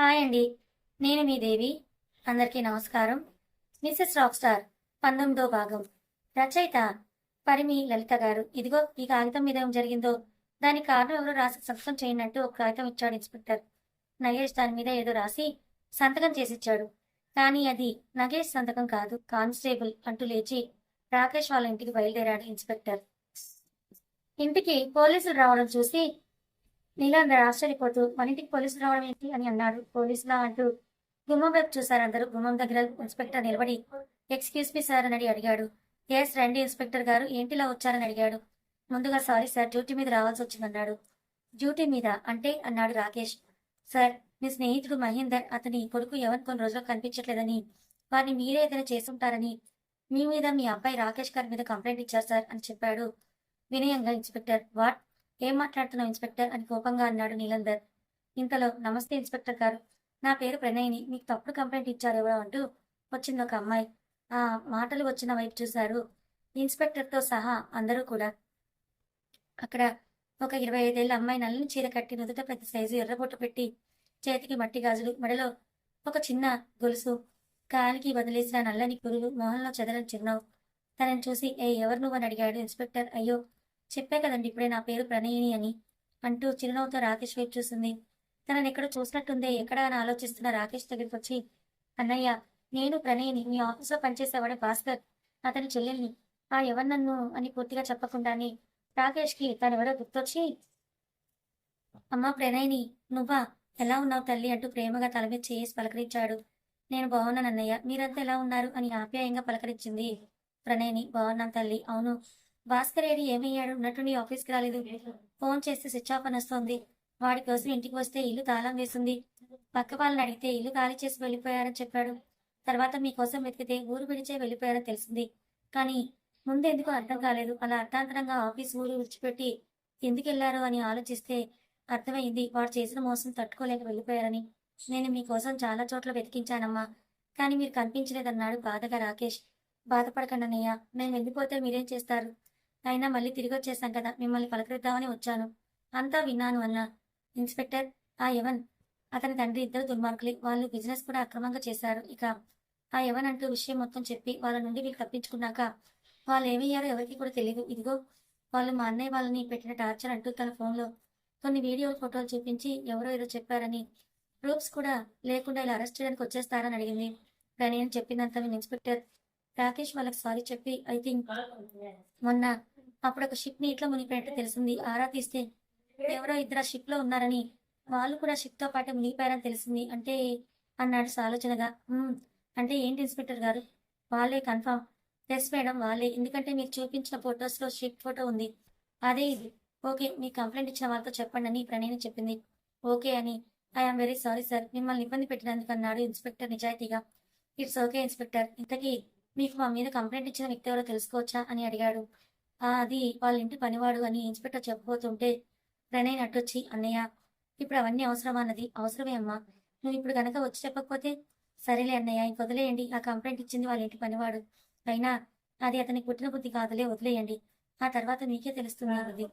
Hi అండి. నేను మీ దేవి. అందరికీ నమస్కారం. మిస్సెస్ రాక్ స్టార్ పంతొమ్మిదో భాగం. రచయిత పరిమి లలిత గారు. ఇదిగో ఈ కాగితం మీద ఏం జరిగిందో. దానికి కారణం ఎవరో రాసి సంతకం చేయనట్టు ఒక కాగితం ఇచ్చాడు ఇన్స్పెక్టర్. నగేష్ దాని మీద ఏదో రాసి సంతకం చేసిచ్చాడు. కానీ అది నగేష్ సంతకం కాదు కానిస్టేబుల్ అంటూ లేచి రాకేష్ వాళ్ళ ఇంటికి బయలుదేరాడు ఇన్స్పెక్టర్. ఇంటికి పోలీసులు రావడం చూసి నీలందరూ ఆశ్చర్యపోతూ మన ఇంటికి పోలీసులు రావడం ఏంటి? అని అన్నాడు పోలీసులా అంటూ గుమ్మం వైపు చూశారు అందరూ. గుమ్మం దగ్గర ఇన్స్పెక్టర్ నిలబడి ఎక్స్క్యూజ్ మీ సార్ అని అడిగాడు. ఎస్ రండి ఇన్స్పెక్టర్ గారు. ఏంటిలా వచ్చారని అడిగాడు. ముందుగా సారీ సార్ డ్యూటీ మీద రావాల్సి వచ్చిందన్నాడు. డ్యూటీ మీద? అంటే? అన్నాడు రాకేష్. సార్ మీ స్నేహితుడు మహేందర్ అతని కొడుకు ఎవరు కొన్ని రోజులు కనిపించట్లేదని వారిని మీరే ఏదైనా చేసుంటారని మీ మీద మీ అబ్బాయి రాకేష్ గారి మీద కంప్లైంట్ ఇచ్చారు సార్ అని చెప్పాడు. వినయంగా ఇన్స్పెక్టర్ వాట్? ఏం మాట్లాడుతున్నావు ఇన్స్పెక్టర్? అని కోపంగా అన్నాడు నీలందర్. ఇంతలో నమస్తే ఇన్స్పెక్టర్ గారు. నా పేరు ప్రణయ్ని. మీకు తప్పుడు కంప్లైంట్ ఇచ్చారు ఎవరో అంటూ వచ్చింది ఒక అమ్మాయి. ఆ మాటలు వచ్చిన వైపు చూశారు ఇన్స్పెక్టర్తో సహా అందరూ కూడా. అక్కడ ఒక ఇరవై ఐదేళ్ళ అమ్మాయి నల్లని చీర కట్టి నుదుట పెద్ద సైజు ఎర్రబొట్టు పెట్టి చేతికి మట్టి గాజులు మెడలో ఒక చిన్న గొలుసు కాలికి వదిలేసిన నల్లని పురుగు మొహంలో చెదరని చిరునవ్వు. తనని చూసి ఏ ఎవరు నువ్వు? అని అడిగాడు ఇన్స్పెక్టర్. అయ్యో చెప్పే కదండి ఇప్పుడే నా పేరు ప్రణయిని అని అంటూ చిరునవ్వుతో రాకేష్ వైపు చూసింది. తనని ఎక్కడో చూసినట్టుందే ఎక్కడ అని ఆలోచిస్తున్న రాకేష్ దగ్గరికి వచ్చి అన్నయ్య నేను ప్రణయిని మీ ఆఫీస్లో పనిచేసేవాడే భాస్కర్ అతని చెల్లెల్ని. ఆ ఎవరు నన్ను అని పూర్తిగా చెప్పకుండానే రాకేష్కి తనెవరో గుర్తొచ్చి అమ్మా ప్రణయిని నువ్వా? ఎలా ఉన్నావు తల్లి? అంటూ ప్రేమగా తల మీద చేసి పలకరించాడు. నేను బాగున్నాను అన్నయ్య మీరంతా ఎలా ఉన్నారు? అని ఆప్యాయంగా పలకరించింది ప్రణయిని. బాగున్నాను తల్లి అవును. భాస్కర్ ఏడి ఏమయ్యాడు? నటుని ఆఫీస్కి రాలేదు. ఫోన్ చేస్తే స్విచ్ ఆఫ్ అని వస్తోంది. వాడి కోసం ఇంటికి వస్తే ఇల్లు తాళం వేసింది. పక్క వాళ్ళని అడిగితే ఇల్లు ఖాళీ చేసి వెళ్ళిపోయారని చెప్పాడు. తర్వాత మీకోసం వెతికితే ఊరు విడిచే వెళ్ళిపోయారని తెలిసింది. కానీ ముందెందుకు అర్థం కాలేదు. అలా అర్థాంతరంగా ఆఫీస్ ఊరు విడిచిపెట్టి ఎందుకు వెళ్ళారు అని ఆలోచిస్తే అర్థమైంది. వాడు చేసిన మోసం తట్టుకోలేక వెళ్ళిపోయారని. నేను మీకోసం చాలా చోట్ల వెతికించానమ్మా. కానీ మీరు కనిపించలేదన్నాడు బాధగా రాకేష్. బాధపడకండి అన్నయ్య. మేము వెళ్ళిపోతే మీరేం చేస్తారు? అయినా మళ్ళీ తిరిగి వచ్చేసాం కదా మిమ్మల్ని పలకరిద్దామని వచ్చాను. అంతా విన్నాను అన్న. ఇన్స్పెక్టర్ ఆ యవన్ అతని తండ్రి ఇద్దరు దుర్మార్గులు. వాళ్ళు బిజినెస్ కూడా అక్రమంగా చేశారు. ఇక ఆ యవన్ అంటూ విషయం మొత్తం చెప్పి వాళ్ళ నుండి వీళ్ళు తప్పించుకున్నాక వాళ్ళు ఏమయ్యారో ఎవరికి కూడా తెలియదు ఇదిగో వాళ్ళు మా అన్నయ్య వాళ్ళని పెట్టిన టార్చర్ అంటూ తన ఫోన్లో కొన్ని వీడియో ఫోటోలు చూపించి ఎవరో ఏదో చెప్పారని ప్రూఫ్స్ కూడా లేకుండా ఇలా అరెస్ట్ చేయడానికి వచ్చేస్తారని అడిగింది. కానీ నేను చెప్పిందంతా మీ ఇన్స్పెక్టర్ రాకేష్ వాళ్ళకి సారీ చెప్పి ఐ థింక్ మొన్న అప్పుడు ఒక షిప్ని ఇట్లా మునిగిపోయినట్టు తెలిసింది. ఆరా తీస్తే ఎవరో ఇద్దరు షిప్లో ఉన్నారని వాళ్ళు కూడా షిప్తో పాటు మునిగిపోయారని తెలిసింది. అంటే అన్నాడు ఆలోచనగా అంటే ఏంటి ఇన్స్పెక్టర్ గారు? వాళ్ళే కన్ఫర్మ్ ఎస్ మేడం వాళ్ళే. ఎందుకంటే మీకు చూపించిన ఫొటోస్లో షిప్ ఫోటో ఉంది. అదే ఇది. ఓకే మీ కంప్లైంట్ ఇచ్చిన వాళ్ళతో చెప్పండి అని ప్రణయని చెప్పింది. ఓకే అని. I'm very sorry sir. మిమ్మల్ని ఇబ్బంది పెట్టినందుకు అన్నాడు ఇన్స్పెక్టర్ నిజాయితీగా. It's okay inspector. ఇంతకీ మీకు మా మీద కంప్లైంట్ ఇచ్చిన వ్యక్తి ఎవరో తెలుసుకోవచ్చా? అని అడిగాడు. అది వాళ్ళ ఇంటి పనివాడు అని ఇన్స్పెక్టర్ చెప్పబోతుంటే ప్రణయ్ నట్టొచ్చి అన్నయ్య ఇప్పుడు అవన్నీ అవసరమా అన్నది? అవసరమే అమ్మా. నువ్వు ఇప్పుడు గనక వచ్చి చెప్పకపోతే సరేలే అన్నయ్య ఇంక వదిలేయండి. ఆ కంప్లైంట్ ఇచ్చింది వాళ్ళ ఇంటి పనివాడు. అయినా అది అతనికి పుట్టిన బుద్ధి కాదులే వదిలేయండి. ఆ తర్వాత మీకే తెలుస్తుంది అది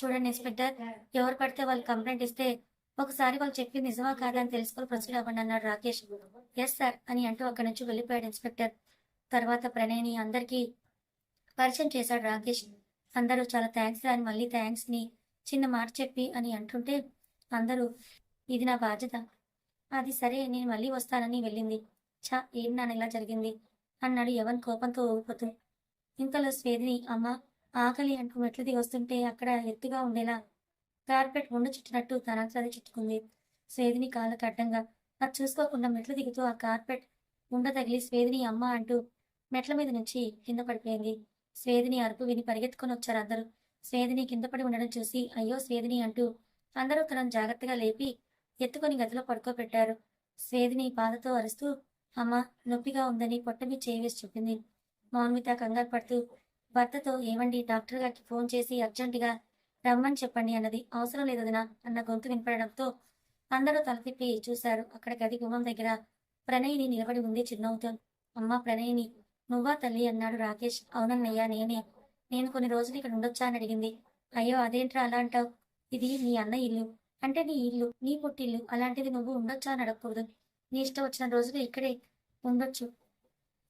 చూడండి ఇన్స్పెక్టర్ ఎవరు పడితే వాళ్ళు కంప్లైంట్ ఇస్తే ఒకసారి వాళ్ళు చెప్పింది నిజమా కాదా అని తెలుసుకొని ప్రొసీడ్ అవ్వండి అన్నాడు రాకేష్. ఎస్ సార్ అని అంటూ అక్కడి నుంచి వెళ్ళిపోయాడు ఇన్స్పెక్టర్. తర్వాత ప్రణయ్ని అందరికీ పరిచయం చేశాడు రాకేష్. అందరూ చాలా థ్యాంక్స్ అని మళ్ళీ థ్యాంక్స్ని చిన్న మాట చెప్పి అని అంటుంటే అందరూ ఇది నా బాధ్యత. అది సరే నేను మళ్ళీ వస్తానని వెళ్ళింది. చా ఏం నాన్న ఇలా జరిగింది? అన్నాడు యవన్ కోపంతో ఊగిపోతూ. ఇంతలో స్వేదిని అమ్మ ఆకలి అంటూ మెట్లు దిగి వస్తుంటే అక్కడ ఎత్తుగా ఉండేలా కార్పెట్ ముందు చుట్టినట్టు తనంతది అది చుట్టుకుంది. స్వేదిని కాళ్ళకు అడ్డంగా అది చూసుకోకుండా మెట్లు దిగుతూ ఆ కార్పెట్ ఉండ తగిలి స్వేదిని అమ్మ అంటూ మెట్ల మీద నుంచి కింద పడిపోయింది. స్వేదిని అరుపు విని పరిగెత్తుకొని వచ్చారు అందరూ. స్వేదిని కిందపడి ఉండడం చూసి అయ్యో స్వేదిని అంటూ అందరూ తనను జాగ్రత్తగా లేపి ఎత్తుకొని గదిలో పడుకోబెట్టారు. స్వేదిని బాధతో అరుస్తూ అమ్మ నొప్పిగా ఉందని పొట్టమి మీద చెప్పింది. మౌన్విత కంగారు పడుతూ భర్తతో ఏమండి డాక్టర్ గారికి ఫోన్ చేసి అర్జెంటుగా రమ్మని చెప్పండి అన్నది. అవసరం లేదు వదినా అన్న గొంతు వినపడడంతో అందరూ తల తిప్పి చూశారు. అక్కడ గది గుమ్మం దగ్గర ప్రణయిని నిలబడి ఉంది చిరునవ్వుతో. అమ్మ ప్రణయిని నువ్వా తల్లి? అన్నాడు రాకేష్. అవునన్నయ్యా నేనే. నేను కొన్ని రోజులు ఇక్కడ ఉండొచ్చా అని అడిగింది. అయ్యో అదేంట్రా అలా అంటావు? ఇది నీ అన్న ఇల్లు. అంటే నీ ఇల్లు నీ పుట్టిల్లు. అలాంటిది నువ్వు ఉండొచ్చా అని అడగకూడదు. నీ ఇష్టం వచ్చిన రోజులు ఇక్కడే ఉండొచ్చు.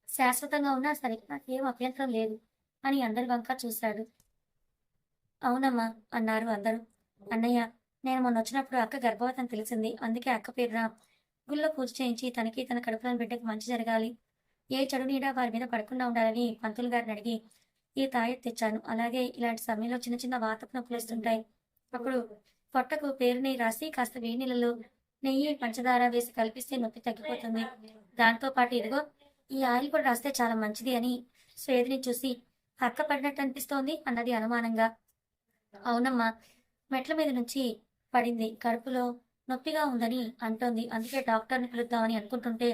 శాశ్వతంగా ఉన్నా సరే నాకేం అభ్యంతరం లేదు అని అందరి వంక చూశాడు. అవునమ్మా అన్నారు అందరూ. అన్నయ్య నేను మొన్న వచ్చినప్పుడు అక్క గర్భవతం తెలిసింది. అందుకే అక్క పేరున గుళ్ళో పూజ చేయించి తనకి తన కడుపులోని బిడ్డకి మంచి జరగాలి. ఏ చెడు నీడ వారి మీద పడకుండా ఉండాలని పంతులు గారిని అడిగి ఈ తాయెత్తు తెచ్చాను. అలాగే ఇలాంటి సమయంలో చిన్న చిన్న వాతపు నొప్పులు వస్తుంటాయి అప్పుడు పొట్టకు పేరుని రాసి కాస్త వేడి నీళ్ళలో నెయ్యి పంచదార వేసి కల్పిస్తే నొప్పి తగ్గిపోతుంది. దాంతో పాటు ఇదిగో ఈ ఆయిల్ కూడా రాస్తే చాలా మంచిది అని స్వేదిని చూసి అక్క పడినట్టు అనిపిస్తోంది అన్నది అనుమానంగా. అవునమ్మా మెట్ల మీద నుంచి పడింది. కడుపులో నొప్పిగా ఉందని అంటోంది. అందుకే డాక్టర్ని పిలుద్దామని అనుకుంటుంటే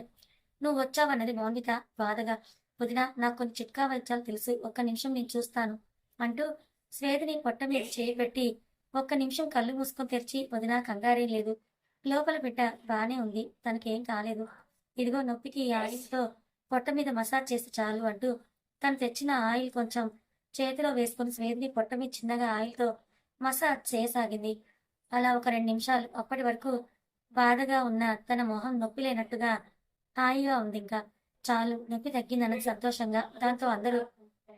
నువ్వు వచ్చావన్నది మౌనిత బాధగా. వదిన నాకు కొన్ని చిట్కా వైద్యాలు తెలుసు. ఒక్క నిమిషం నేను చూస్తాను అంటూ స్వేదిని పొట్ట మీద చేయి పెట్టి ఒక్క నిమిషం కళ్ళు మూసుకొని తెరిచి వదిన కంగారేం లేదు. లోపల బిడ్డ బానే ఉంది. తనకేం కాలేదు. ఇదిగో నొప్పికి ఈ ఆయిల్తో పొట్ట మీద మసాజ్ చేస్తే చాలు అంటూ తను తెచ్చిన ఆయిల్ కొంచెం చేతిలో వేసుకుని స్వేదిని పొట్ట మీద చిన్నగా ఆయిల్తో మసాజ్ చేయసాగింది. అలా ఒక రెండు నిమిషాలు. అప్పటి వరకు బాధగా ఉన్న తన మొహం నొప్పి లేనట్టుగా హాయిగా ఉంది ఇంకా చాలు నొప్పి తగ్గిందని సంతోషంగా దాంతో అందరూ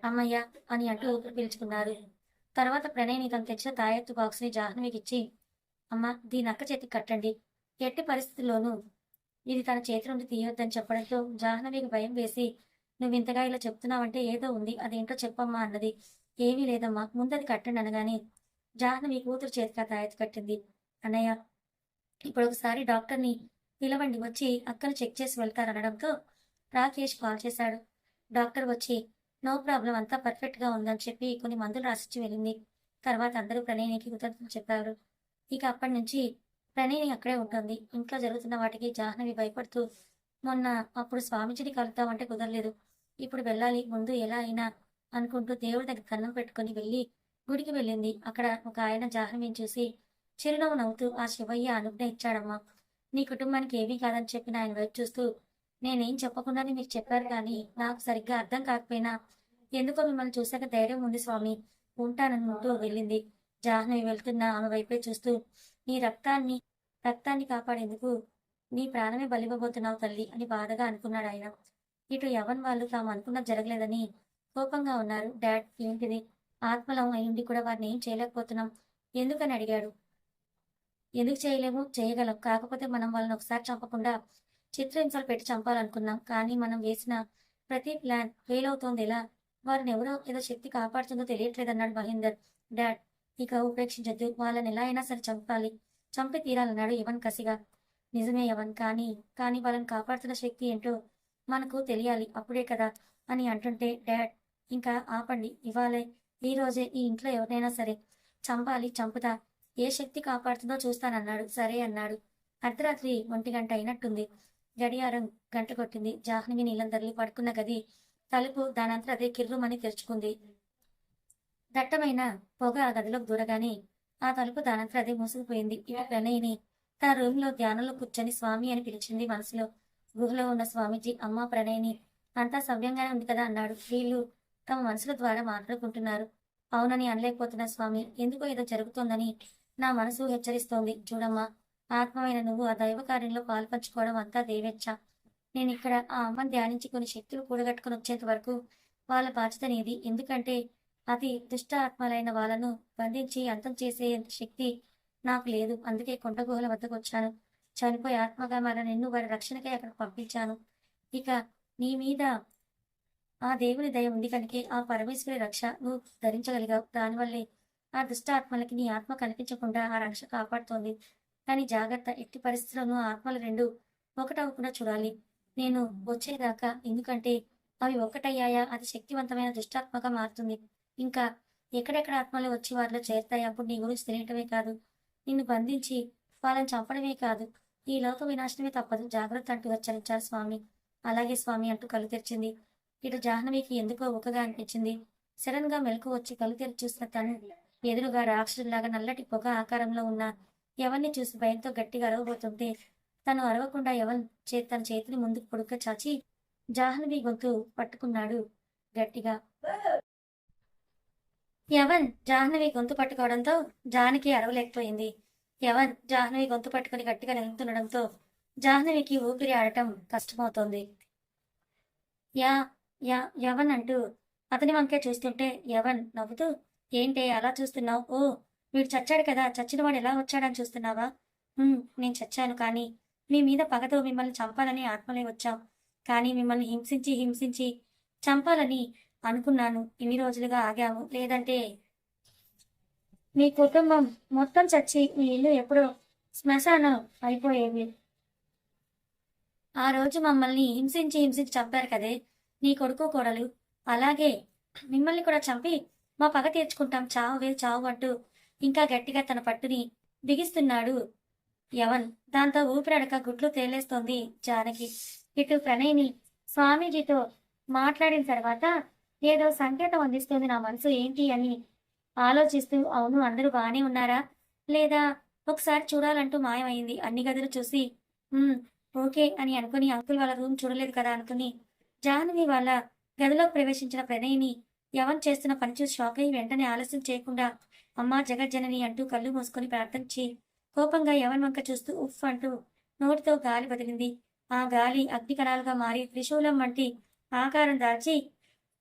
అమ్మయ్య అని అంటూ ఊపిరి పీల్చుకున్నారు. తర్వాత ప్రణయ్ని తను తెచ్చిన తాయెత్తు బాక్స్ని జాహ్నవికి ఇచ్చి అమ్మ దీని అక్క చేతికి కట్టండి. ఎట్టి పరిస్థితుల్లోనూ ఇది తన చేతి నుండి తీయొద్దని చెప్పడంతో జాహ్నవికి భయం వేసి నువ్వు ఇంతగా ఇలా చెప్తున్నావంటే ఏదో ఉంది అదేంటో చెప్పమ్మా అన్నది. ఏమీ లేదమ్మా ముందది కట్టండి అనగానే జాహ్నవి కూతురు చేతికి ఆ తాయెత్తు కట్టింది. అన్నయ్య ఇప్పుడు ఒకసారి డాక్టర్ని పిలవండి వచ్చి అక్కను చెక్ చేసి వెళ్తారనడంతో రాకేష్ కాల్ చేశాడు. డాక్టర్ వచ్చి నో ప్రాబ్లం అంతా పర్ఫెక్ట్గా ఉందని చెప్పి కొన్ని మందులు రాసిచ్చి వెళ్ళింది. తర్వాత అందరూ ప్రణయనికి కృతజ్ఞతలు చెప్పారు. ఇక అప్పటి నుంచి ప్రణయిని అక్కడే ఉంటుంది. ఇంట్లో జరుగుతున్న వాటికి జాహ్నవి భయపడుతూ మొన్న అప్పుడు స్వామీజీని కలుద్దామంటే కుదరలేదు. ఇప్పుడు వెళ్ళాలి. ముందు ఎలా అయినా అనుకుంటూ దేవుడి దగ్గర కన్నం పెట్టుకుని వెళ్ళి గుడికి వెళ్ళింది. అక్కడ ఒక ఆయన జాహ్నవిని చూసి చిరునవ్వు నవ్వుతూ ఆ శివయ్య అనుజ్ఞ ఇచ్చాడమ్మా నీ కుటుంబానికి ఏమీ కాదని చెప్పిన ఆయన వైపు చూస్తూ నేనేం చెప్పకుండానే మీరు చెప్పారు కానీ నాకు సరిగ్గా అర్థం కాకపోయినా ఎందుకో మిమ్మల్ని చూశాక ధైర్యం ఉంది స్వామి. ఉంటాననుకుంటూ వెళ్ళింది. జాహ్నవి వెళ్తున్న ఆమె వైపే చూస్తూ నీ రక్తాన్ని రక్తాన్ని కాపాడేందుకు నీ ప్రాణమే బలివ్వబోతున్నావు తల్లి అని బాధగా అనుకున్నాడు ఆయన. ఇటు యవన్ వాళ్ళు తాము అనుకున్నది జరగలేదని కోపంగా ఉన్నారు. డాడ్ ఏంటిది? ఆత్మలం అయ్యుండి కూడా వారిని ఏం చేయలేకపోతున్నాం. ఎందుకని అడిగాడు. ఎందుకు చేయలేము? చేయగలం. కాకపోతే మనం వాళ్ళని ఒకసారి చంపకుండా చిత్రహింసలు పెట్టి చంపాలనుకున్నాం. కానీ మనం వేసిన ప్రతి ప్లాన్ ఫెయిల్ అవుతోంది. ఎలా? వారిని ఎవరో ఏదో శక్తి కాపాడుతుందో తెలియట్లేదన్నాడు మహేందర్. డాడ్ ఇక ఉపేక్షించద్దు. వాళ్ళని ఎలా అయినా సరే చంపాలి. చంపి తీరాలన్నాడు యవన్ కసిగా. నిజమే యవన్ కానీ కానీ వాళ్ళని కాపాడుతున్న శక్తి ఏంటో మనకు తెలియాలి. అప్పుడే కదా అని అంటుంటే డాడ్ ఇంకా ఆపండి. ఇవాళే ఈ రోజే ఈ ఇంట్లో ఎవరినైనా సరే చంపాలి చంపుతా. ఏ శక్తి కాపాడుతుందో చూస్తానన్నాడు. సరే అన్నాడు. అర్ధరాత్రి ఒంటి గంట అయినట్టుంది. గడియారం గంట కొట్టింది. జాహ్నవి నీలందరిలో పడుకున్న గది తలుపు దానంతా అదే కిర్రుమని తెరుచుకుంది. దట్టమైన పొగ ఆ గదిలోకి దూరగానే ఆ తలుపు దానంతా అదే మూసుకుపోయింది. ఇక ప్రణయిని తన రూమ్లో ధ్యానంలో కూర్చొని స్వామి అని పిలిచింది మనసులో. గుహలో ఉన్న స్వామీజీ అమ్మ ప్రణయిని అంతా సవ్యంగానే ఉంది కదా అన్నాడు. వీళ్ళు తమ మనసుల ద్వారా మాట్లాడుకుంటున్నారు. అవునని అనలేకపోతున్న స్వామి ఎందుకో ఏదో జరుగుతోందని నా మనసు హెచ్చరిస్తోంది. చూడమ్మా ఆత్మమైన నువ్వు ఆ దైవ కార్యంలో పాల్పంచుకోవడం అంతా దేవేచ్ఛ. నేను ఇక్కడ ఆ అమ్మని ధ్యానించి కొన్ని శక్తులు కూడగట్టుకుని వచ్చేంత వరకు వాళ్ళ బాధ్యత నీది. ఎందుకంటే అతి దుష్ట ఆత్మలైన వాళ్ళను బంధించి అంతం చేసే శక్తి నాకు లేదు. అందుకే కొండ గుహల వద్దకు వచ్చాను. చనిపోయి ఆత్మగా మన నిన్ను వారి రక్షణకై అక్కడ పంపించాను. ఇక నీ మీద ఆ దేవుని దయ ఉంది కనుక ఆ పరమేశ్వరి రక్ష నువ్వు ధరించగలిగావు. దానివల్లే ఆ దుష్ట ఆత్మలకి నీ ఆత్మ కనిపించకుండా ఆ రక్ష కాపాడుతోంది. కానీ జాగ్రత్త ఎట్టి పరిస్థితుల్లోనూ ఆత్మలు రెండు ఒకటవ్వకుండా చూడాలి. నేను వచ్చేదాకా ఎందుకంటే అవి ఒకటయ్యాయా? అది శక్తివంతమైన దుష్టాత్మగా మారుతుంది. ఇంకా ఎక్కడెక్కడ ఆత్మలు వచ్చి వారిలో చేరుతాయి అప్పుడు నీ గురించి తెలియటమే కాదు. నిన్ను బంధించి వాళ్ళని చంపడమే కాదు. ఈ లోక వినాశనమే తప్పదు. జాగ్రత్త అంటూ హెచ్చరించారు స్వామి. అలాగే స్వామి అంటూ కళ్ళు తెరిచింది. ఇటు జాహ్నవికి ఎందుకో ఒకగా అనిపించింది. సడన్గా మెలకు వచ్చి కళ్ళు తెరిచి చూసిన తను ఎదురుగా రాక్షసులాగా నల్లటి పొగ ఆకారంలో ఉన్న ఎవరిని చూసి భయంతో గట్టిగా అరవబోతుంటే తను అరవకుండా యవన్ చే తన చేతిని ముందుకు పొడుగ్గా చాచి జాహ్నవి గొంతు పట్టుకున్నాడు గట్టిగా. యవన్ జాహ్నవి గొంతు పట్టుకోవడంతో జానకి అరవలేకపోయింది. యవన్ జాహ్నవి గొంతు పట్టుకుని గట్టిగా నిలుతుండడంతో జాహ్నవికి ఊపిరి ఆడటం కష్టమవుతోంది. యా యా యవన్ అంటూ అతని వంకే చూస్తుంటే యవన్ నవ్వుతూ ఏంటే అలా చూస్తున్నావు? ఓ వీడు చచ్చాడు కదా చచ్చిన వాడు ఎలా వచ్చాడని చూస్తున్నావా? నేను చచ్చాను కానీ మీ మీద పగతో మిమ్మల్ని చంపాలని ఆత్మలే వచ్చాం. కానీ మిమ్మల్ని హింసించి హింసించి చంపాలని అనుకున్నాను. ఇన్ని రోజులుగా ఆగాము. లేదంటే మీ కుటుంబం మొత్తం చచ్చి మీ ఇల్లు ఎప్పుడో శ్మశానం అయిపోయేవి. ఆ రోజు మమ్మల్ని హింసించి హింసించి చంపారు కదే. నీ కొడుకు కోడలు. అలాగే మిమ్మల్ని కూడా చంపి మా పగ తీర్చుకుంటాం చావువే చావు అంటూ ఇంకా గట్టిగా తన పట్టుని బిగిస్తున్నాడు యవన్. దాంతో ఊపిరడక గుడ్లు తేలేస్తోంది జానకి. ఇటు ప్రణయ్ని స్వామీజీతో మాట్లాడిన తర్వాత ఏదో సంకేతం అందిస్తుంది నా మనసు ఏంటి అని ఆలోచిస్తూ అవును అందరూ బాగానే ఉన్నారా? లేదా ఒకసారి చూడాలంటూ మాయమైంది. అన్ని గదులు చూసి ఓకే అని అనుకుని అంకుల్ వాళ్ళ రూమ్ చూడలేదు కదా అనుకుని జాహ్నవి వాళ్ళ గదిలో ప్రవేశించిన ప్రణయ్ని యవన్ చేస్తున్న పని చూసి షాక్ అయి వెంటనే ఆలస్యం చేయకుండా అమ్మా జగజ్జనని అంటూ కళ్ళు మూసుకొని ప్రార్థించి కోపంగా యవన్ వంక చూస్తూ ఉఫ్ అంటూ నోటితో గాలి వదిలింది ఆ గాలి అగ్ని కణాలుగా మారి త్రిశూలం వంటి ఆకారం దాల్చి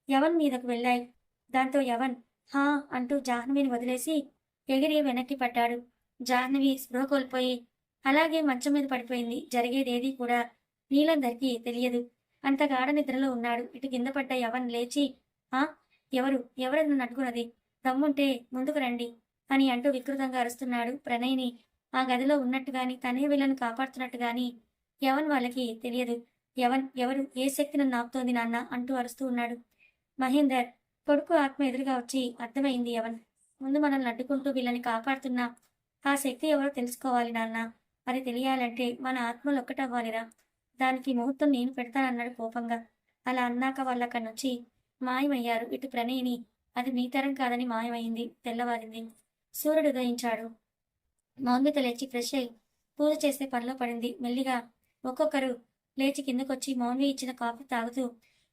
యవన్ మీదకు వెళ్ళాయి. దాంతో యవన్ హా అంటూ జాహ్నవిని వదిలేసి ఎగిరి వెనక్కి పడ్డాడు. జాహ్నవి స్పృహ కోల్పోయి అలాగే మంచం మీద పడిపోయింది. జరిగేదేది కూడా నీలందరికీ తెలియదు. అంత గాఢ నిద్రలో ఉన్నాడు. ఇటు కింద పడ్డ యవన్ లేచి ఆ ఎవరు? ఎవరు నన్ను దమ్ముంటే ముందుకు రండి అని అంటూ వికృతంగా అరుస్తున్నాడు ప్రణయ్ని. ఆ గదిలో ఉన్నట్టుగాని తనే వీళ్ళను కాపాడుతున్నట్టుగాని యవన్ వాళ్ళకి తెలియదు. యవన్ ఎవరు? ఏ శక్తి నన్ను ఆపుతోంది నాన్న? అంటూ అరుస్తూ ఉన్నాడు. మహేందర్ కొడుకు ఆత్మ ఎదురుగా వచ్చి అర్థమైంది యవన్. ముందు మనల్ని అడ్డుకుంటూ వీళ్ళని కాపాడుతున్న ఆ శక్తి ఎవరో తెలుసుకోవాలి నాన్న. అది తెలియాలంటే మన ఆత్మలు ఒక్కటవ్వాలిరా. దానికి ముహూర్తం నేను పెడతానన్నాడు కోపంగా. అలా అన్నాక వాళ్ళ నుంచి మాయమయ్యారు. ఇటు ప్రణయిని అది మీ తరం కాదని మాయమైంది తెల్లవారింది. సూర్యుడు ఉదయించాడు. మౌన్మిత లేచి ఫ్రెష్ అయి పూజ చేసే పనిలో పడింది. మెల్లిగా ఒక్కొక్కరు లేచి కిందకొచ్చి మౌన్వి ఇచ్చిన కాఫీ తాగుతూ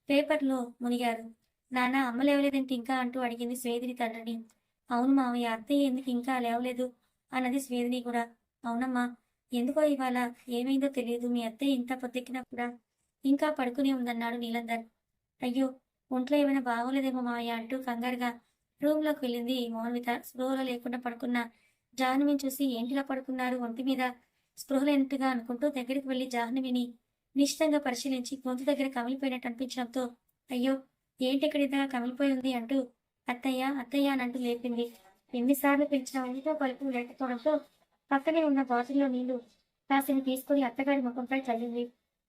పేపర్లో మునిగారు. నాన్న అమ్మ లేవలేదేంటి ఇంకా అంటూ అడిగింది స్వేదిని తండ్రిని. అవును మావయ్య అత్తయ్య ఎందుకు ఇంకా లేవలేదు అన్నది స్వేదిని కూడా. అవునమ్మా ఎందుకో ఇవాళ ఏమైందో తెలియదు. మీ అత్తయ్య ఇంత పొద్దెక్కినా కూడా ఇంకా పడుకునే ఉందన్నాడు నీలందర్. అయ్యో ఒంట్లో ఏమైనా బాగోలేదేమో మావయ్య అంటూ కంగారుగా రూమ్లోకి వెళ్ళింది మౌన్విత. స్పృహలో లేకుండా పడుకున్న జాహ్నవిని చూసి ఏంటిలా పడుకున్నారు? ఒంటి మీద స్పృహ లేనట్టుగా అనుకుంటూ దగ్గరికి వెళ్ళి జాహ్నవిని నిశ్చితంగా పరిశీలించి గొంతు దగ్గర కమిలిపోయినట్టు అనిపించడంతో అయ్యో ఏంటి ఇక్కడ ఇంతగా కమిలిపోయి ఉంది అంటూ అత్తయ్య అత్తయ్య అని అంటూ లేపింది. ఎన్నిసార్లు పిలిచినా ఇంట్లో పలుపు లేకపోవడంతో పక్కనే ఉన్న బాటిల్లో నీళ్ళు కాసిని తీసుకుని అత్తగారి ముఖంపై చల్లింది.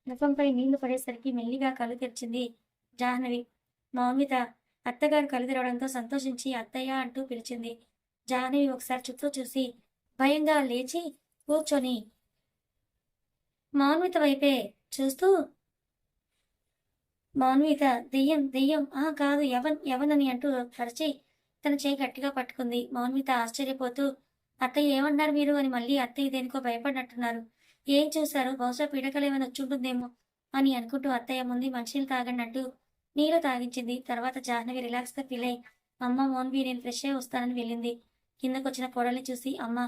ముఖంపై నీళ్ళు పడేసరికి మెల్లిగా కళ్ళు తెరిచింది జాహ్నవి. మౌమిత అత్తగారు కళ్ళు తెరవడంతో సంతోషించి అత్తయ్య అంటూ పిలిచింది. జాహ్నవి ఒకసారి చుట్టూ చూసి భయంగా లేచి కూర్చొని మౌన్విత వైపే చూస్తూ మౌన్విత దెయ్యం దెయ్యం ఆ కాదు ఎవన్ ఎవన్ అని అంటూ పరిచి తన చేయి గట్టిగా పట్టుకుంది. మౌన్విత ఆశ్చర్యపోతూ అత్తయ్య ఏమన్నారు మీరు అని మళ్ళీ అత్తయ్య దేనికో భయపడినట్టున్నారు ఏం చూశారు? బహుశా పీడకలు ఏమైనా వచ్చుంటుందేమో అని అనుకుంటూ అత్తయ్య ముందు మనుషులు అంటూ నీళ్ళు తాగించింది. తర్వాత జాహ్నవి రిలాక్స్గా ఫీల్ అయి అమ్మ మోన్వి నేను ఫ్రెష్ అయి వస్తానని వెళ్ళింది. కిందకొచ్చిన కోడల్ని చూసి అమ్మ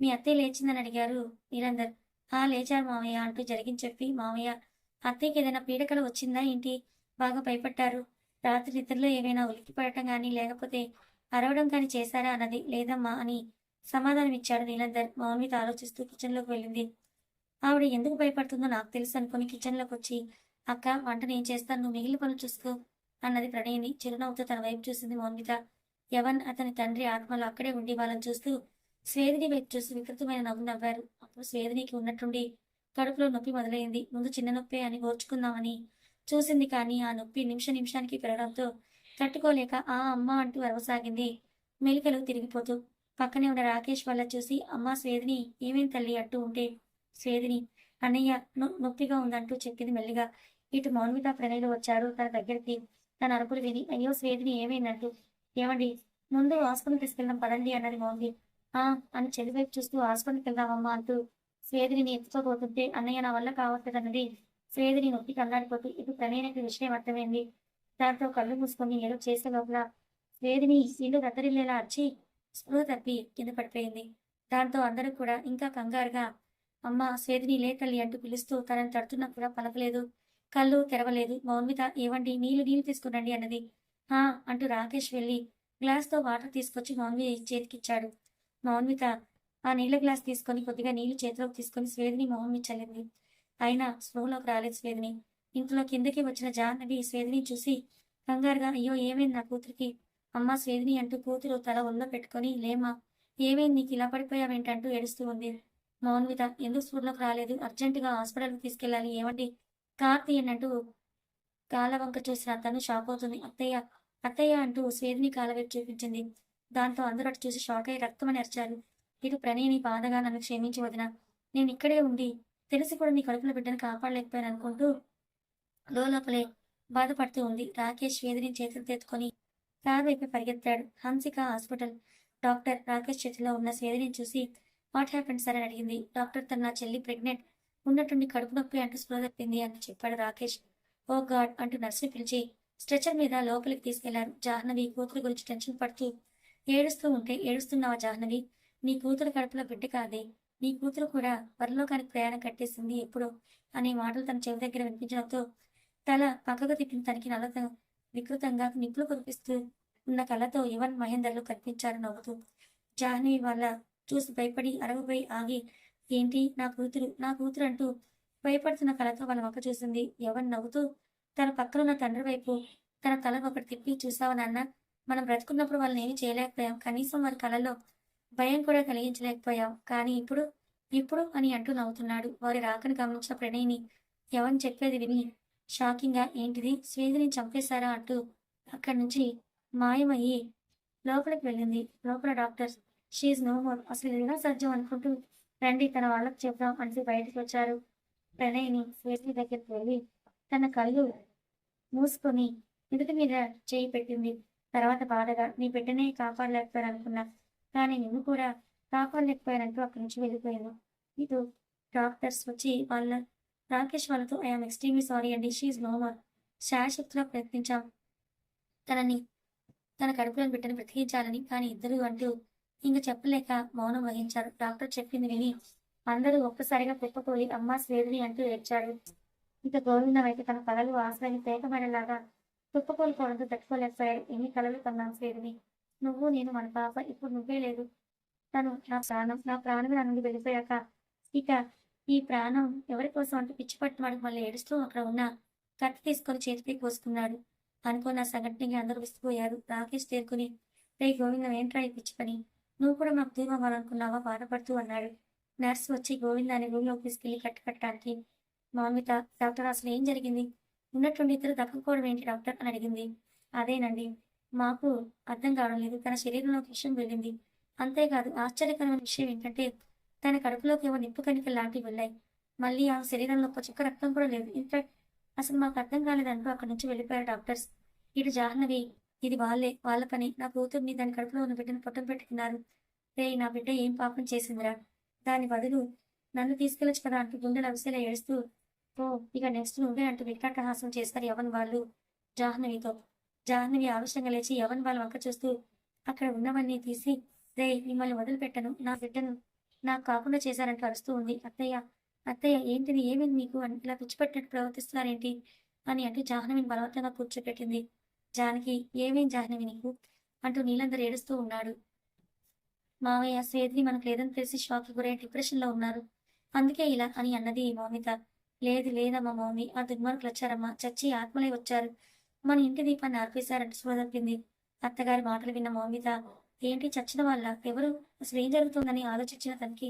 మీ అత్తయ్య లేచిందని అడిగారు నీలందర్. ఆ లేచారు మామయ్య అంటూ జరిగింది చెప్పి మామయ్య అత్తయ్యకి ఏదైనా పీడకలు వచ్చిందా ఏంటి? బాగా భయపడ్డారు. రాత్రి నిద్రలో ఏమైనా ఉలిక్కిపడటం కానీ లేకపోతే అరవడం కానీ చేశారా అన్నది లేదమ్మా అని సమాధానం ఇచ్చాడు నీలందర్. మౌన్విత ఆలోచిస్తూ కిచెన్లోకి వెళ్ళింది. ఆవిడ ఎందుకు భయపడుతుందో నాకు తెలుసు అనుకుని కిచెన్లోకి వచ్చి అక్క వంట నేను చేస్తాను నువ్వు మిగిలిన పనులు చూసుకో అన్నది ప్రణయిని చిరునవ్వుతో తన వైపు చూసింది మౌన్విత యవన్ అతని తండ్రి ఆత్మలు అక్కడే ఉండి వాళ్ళని చూస్తూ స్వేదిని వైపు చూసి వికృతమైన నవ్వు నవ్వారు. అప్పుడు స్వేదినికి ఉన్నట్టుండి కడుపులో నొప్పి మొదలైంది. ముందు చిన్న నొప్పే అని ఓర్చుకుందామని చూసింది కానీ ఆ నొప్పి నిమిష నిమిషానికి పెరగడంతో తట్టుకోలేక ఆ అమ్మ అంటూ అరవసాగింది. మెలికలు తిరిగిపోతూ పక్కనే ఉన్న రాకేష్ వల్ల చూసి అమ్మ స్వేదిని ఏమేం తల్లి? అంటూ ఉంటే స్వేదిని అన్నయ్య నొ- నొప్పిగా ఉందంటూ చెప్పింది మెల్లిగా. ఇటు మౌన్విత ప్రణయ్లు వచ్చాడు తన దగ్గరికి తన అరుపులు విని అయ్యో స్వేదిని ఏమైందంటూ? ఏమండి? ముందు హాస్పిటల్ తీసుకెళ్దాం పదండి అన్నది మౌన్వి. ఆ అని చెల్లి చూస్తూ హాస్పిటల్కి వెళ్దామమ్మా అంటూ స్వేదిని ఎత్తుకోబోతుంటే అన్నయ్య నా వల్ల కావట్లేదన్నది స్వేదిని నొప్పి కల్లాడిపోతూ ఇటు ప్రణయనకి విషయం అర్థమైంది. దాంతో కళ్ళు మూసుకొని ఏదో చేసే లోపల స్వేదిని ఇల్లు దద్దరిల్లేలా అరిచి స్పృహ తప్పి కింద పడిపోయింది. దాంతో అందరూ కూడా ఇంకా కంగారుగా అమ్మ స్వేదిని లే తల్లి అంటూ పిలుస్తూ తనని తడుతున్నా కూడా పలకలేదు. కళ్ళు తెరవలేదు. మౌన్విత ఏవండి? నీళ్ళు నీళ్ళు తీసుకురండి అన్నది. హా అంటూ రాకేష్ వెళ్ళి గ్లాస్తో వాటర్ తీసుకొచ్చి మౌన్వి చేతికిచ్చాడు. మౌన్విత ఆ నీళ్ళ గ్లాస్ తీసుకొని కొద్దిగా నీళ్ళు చేతిలోకి తీసుకొని స్వేదిని మొహం చల్లింది అయినా స్పృహలోకి రాలేదు స్వేదిని. ఇంట్లో కిందకి వచ్చిన జాహ్నవి స్వేదిని చూసి కంగారుగా అయ్యో ఏమైంది నా కూతురికి? అమ్మ స్వేదిని అంటూ కూతురు తల ఒళ్ళో పెట్టుకొని లేమా ఏమైంది? నీకు ఇలా పడిపోయావేంటంటూ ఏడుస్తూ ఉంది. మౌన్విత ఎందుకు స్పృహలోకి రాలేదు? అర్జెంటుగా హాస్పిటల్కి తీసుకెళ్ళాలి. ఏమండి కార్ అంటూ కాలవంక వంక చూసిన తను షాక్ అవుతుంది. అత్తయ్య అత్తయ్య అంటూ స్వేదిని కాలవైపు వైపు చూపించింది. దాంతో అందరూ అటు చూసి షాక్ రక్తం రక్తమని అరిచారు. ఇటు ప్రణయని బాధగా నన్ను క్షమించి వదిన. నేను ఇక్కడే ఉండి తెలిసి కూడా నీ కడుపులో బిడ్డను కాపాడలేకపోయాను అనుకుంటూ లోపలే బాధపడుతూ ఉంది. రాకేష్ వేదిని చేతులు తెత్తుకొని కార్ వైపు పరిగెత్తాడు. హంసిక హాస్పిటల్ డాక్టర్ రాకేష్ చేతిలో ఉన్న స్వేదిని చూసి వాట్ హ్యాపెండ్ సార్? అని అడిగింది. డాక్టర్ తన చెల్లి ప్రెగ్నెంట్ ఉన్నటువంటి కడుపు నొప్పి అంటూ స్పృహ తప్పింది అని చెప్పాడు రాకేష్. ఓ గాడ్ అంటూ నర్సుని పిలిచి స్ట్రెచర్ మీద లోపలికి తీసుకెళ్ళారు జాహ్నవి కూతురు గురించి టెన్షన్ పడుతూ. ఏడుస్తూ ఉంటే ఏడుస్తున్నావా జాహ్నవి? నీ కూతురు కడుపులో బిడ్డ కాదే. నీ కూతురు కూడా పరలోకానికి ప్రయాణం కట్టేసింది ఎప్పుడు అనే మాటలు తన చెవి దగ్గర వినిపించడంతో తల పక్కకు తిప్పిన తనకి నల్ల వికృతంగా నిప్పులు కురిపిస్తూ ఉన్న కళ్ళతో యువన్ మహేందర్లు కనిపించారు నవ్వుతూ. జాహ్నవి వాళ్ళ చూసి భయపడి అరగుపోయి ఆగి ఏంటి? నా కూతురు నా కూతురు అంటూ భయపడుతున్న కళతో వాళ్ళ మొక్క చూసింది. యవన్ నవ్వుతూ? తన పక్కన ఉన్న తండ్రి వైపు తన తల ఒకటి తిప్పి చూసావా నాన్న? మనం బ్రతుకున్నప్పుడు వాళ్ళని ఏమీ చేయలేకపోయాం. కనీసం వారి కళలో భయం కూడా కలిగించలేకపోయాం. కానీ ఇప్పుడు ఇప్పుడు అని అంటూ నవ్వుతున్నాడు. వారి రాకను గమనించిన ప్రణయ్ని యవన్ చెప్పేది విని షాకింగ్గా ఏంటిది? స్వేదిని చంపేశారా? అంటూ అక్కడి నుంచి మాయమయ్యి లోపలికి వెళ్ళింది. లోపల డాక్టర్స్ షీఈ్ నో మోర్. అసలు ఎలా సాధ్యం అనుకుంటూ రండి తన వాళ్ళకి చెప్దాం అంటూ బయటకు వచ్చారు. ప్రణయ్ని స్వేదిని దగ్గరికి వెళ్ళి తన కళ్ళు మూసుకొని ఎదుటి మీద చేయి పెట్టింది. తర్వాత బాధగా నీ బిడ్డనే కాపాడలేకపోయాను అనుకున్నా కానీ నిన్ను కూడా కాపాడలేకపోయానంటూ అక్కడి నుంచి వెళ్ళిపోయాను. ఇటు డాక్టర్స్ వచ్చి వాళ్ళ రాకేష్ వాళ్ళతో ఐఎమ్ ఎక్స్ట్రీమ్లీ సారీ అండి షీఈ్ నోమర్ శాశ్వతలో ప్రయత్నించాం. తనని తన కడుపులోని బిడ్డను బ్రతికించాలని కానీ ఇద్దరు అంటూ ఇంక చెప్పలేక మౌనం వహించారు. డాక్టర్ చెప్పింది విని అందరూ ఒక్కసారిగా కుప్పపోయి అమ్మ స్వేదిని అంటూ ఏడ్చాడు ఇక గోవిందం అయితే తన కళలు ఆశ్రయి తేకమేడలాగా కుప్పకూలిపోవడంతో తట్టుకోలేకపోయాడు. ఎన్ని కళలు కన్నాను స్వేదిని నువ్వు నేను మన పాప ఇప్పుడు నువ్వే లేదు తను నా ప్రాణం నా ప్రాణం నా నుండి వెళ్ళిపోయాక ఇక ఈ ప్రాణం ఎవరి కోసం అంటూ పిచ్చి పట్టుమాడు మళ్ళీ ఏడుస్తూ అక్కడ ఉన్న కత్తి తీసుకొని చేతిపై కోసుకున్నాడు అనుకున్న సంఘటనకి అందరూ విసిపోయారు రాకేష్ తేరుకుని రే గోవిందం ఏంట్రా ఈ పిచ్చి పని? నువ్వు కూడా మాకు దూరం అవ్వాలనుకున్నావా బాధపడుతూ అన్నాడు. నర్స్ వచ్చి గోవిందాన్ని రూమ్లోకి తీసుకెళ్ళి కట్టకట్టడానికి మామిత డాక్టర్ అసలు ఏం జరిగింది? ఉన్నట్టుండి ఇద్దరు దక్కుకోవడం ఏంటి? డాక్టర్ అని అడిగింది. అదేనండి. మాకు అర్థం కావడం లేదు. తన శరీరంలోకి విషయం వెళ్ళింది అంతేకాదు ఆశ్చర్యకరమైన విషయం ఏంటంటే తన కడుపులోకి ఏమో నిప్పు కణికలు లాంటివి వెళ్ళాయి మళ్ళీ ఆ శరీరంలో ఒక చుక్క రక్తం కూడా లేదు. ఇన్ఫాక్ట్ అసలు మాకు అర్థం కాలేదంటూ అక్కడి నుంచి వెళ్ళిపోయారు డాక్టర్స్. ఇటు జాహ్నవి ఇది వాళ్ళే వాళ్ళ పని. నా కూతుర్ని దాని కడుపులో ఉన్న బిడ్డను పొట్టం పెట్టుకున్నారు. రే నా బిడ్డ ఏం పాపం చేసిందిరా? దాని బదులు నన్ను తీసుకెళ్ళచ్చు కదా అంటూ గుండెలు అవిసేలా ఏడుస్తూ ఓ ఇక నెక్స్ట్ నువ్వే అంటూ వికటాటహాసం చేస్తారు యవన్ వాళ్ళు. జాహ్నవితో జాహ్నవి ఆవేశంగా లేచి యవన్ వాళ్ళ వంక చూస్తూ అక్కడ ఉన్నవన్నీ తీసి రే మిమ్మల్ని వదిలిపెట్టను. నా బిడ్డను నాకు కాకుండా చేశారంటూ అరుస్తూ ఉంది. అత్తయ్య అత్తయ్య ఏంటిది? ఏమైంది మీకు అని ఇలా పిచ్చిపెట్టినట్టు ప్రవర్తిస్తున్నారేంటి? అని అంటే జాహ్నవిని బలవంతంగా కూర్చోపెట్టింది. జానకి ఏమేం జాహ్నవి నీకు? అంటూ నీలందరూ ఏడుస్తూ ఉన్నాడు. మావయ్య స్వేదిని మనకు లేదని తెలిసి షాక్ గురై డిప్రెషన్లో ఉన్నారు. అందుకే ఇలా అని అన్నది మౌమిత. లేదు లేదమ్మా మౌమి ఆ దుర్మార్గులు వచ్చారమ్మా. చచ్చి ఆత్మలై వచ్చారు. మన ఇంటి దీపాన్ని ఆర్పేశారంటూ స్పృహతప్పింది అత్తగారి మాటలు విన్న మౌమిత ఏంటి చచ్చిన వాళ్ళ? ఎవరు? అసలు ఏం జరుగుతుందని ఆలోచించిన తనకి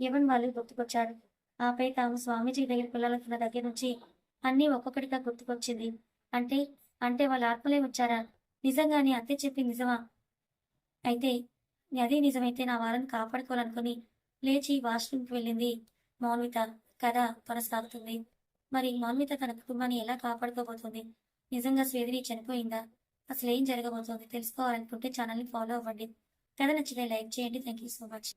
యవన్ వాళ్ళు గుర్తుకొచ్చాడు ఆపై తాము స్వామీజీ దగ్గర పిల్లలకున్న దగ్గర నుంచి అన్నీ ఒక్కొక్కటిగా గుర్తుకొచ్చింది. అంటే అంటే వాళ్ళ ఆత్మలే వచ్చారా? నిజంగానే అత్తే చెప్పి నిజమా? అయితే అదే నిజమైతే నా వారిని కాపాడుకోవాలనుకుని లేచి వాష్రూమ్కి వెళ్ళింది మౌన్విత కథ కొనసాగుతుంది. మరి మౌన్విత తన కుటుంబాన్ని ఎలా కాపాడుకోబోతుంది? నిజంగా స్వేదిని చనిపోయిందా? అసలు ఏం జరగబోతోంది? తెలుసుకోవాలనుకుంటే ఛానల్ని ఫాలో అవ్వండి. కథ నచ్చితే లైక్ చేయండి. Thank you so much.